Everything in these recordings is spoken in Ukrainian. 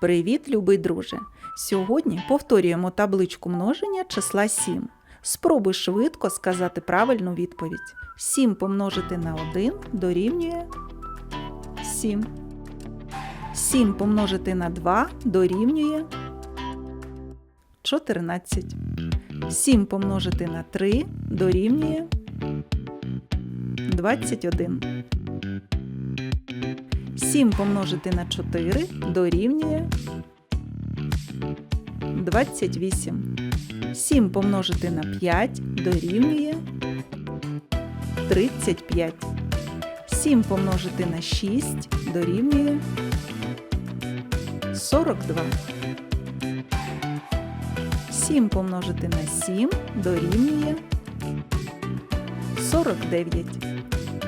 Привіт, любий друже! Сьогодні повторюємо табличку множення числа 7. Спробуй швидко сказати правильну відповідь. 7 помножити на 1 дорівнює 7. 7 помножити на 2 дорівнює 14. 7 помножити на 3 дорівнює 21. 7 помножити на 4 дорівнює 28. 7 помножити на 5 дорівнює 35. 7 помножити на 6 дорівнює 42. 7 помножити на 7 дорівнює 49.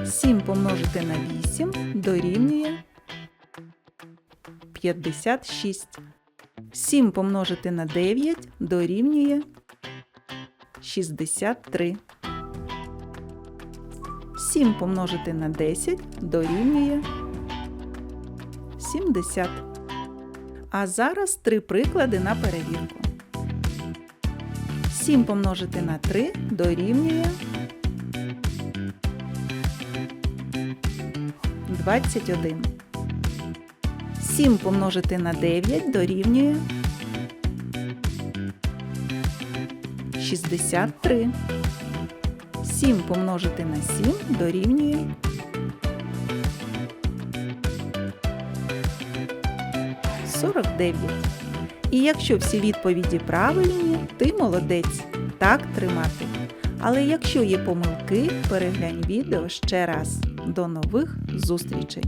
7 помножити на 8 дорівнює 56. 7 помножити на 9 дорівнює 63. 7 помножити на 10 дорівнює 70. А зараз три приклади на перевірку. 7 помножити на 3 дорівнює 21. 7 помножити на 9 дорівнює 63. 7 помножити на 7 дорівнює 49. І якщо всі відповіді правильні, ти молодець. Так тримати. Але якщо є помилки, переглянь відео ще раз. До нових зустрічей!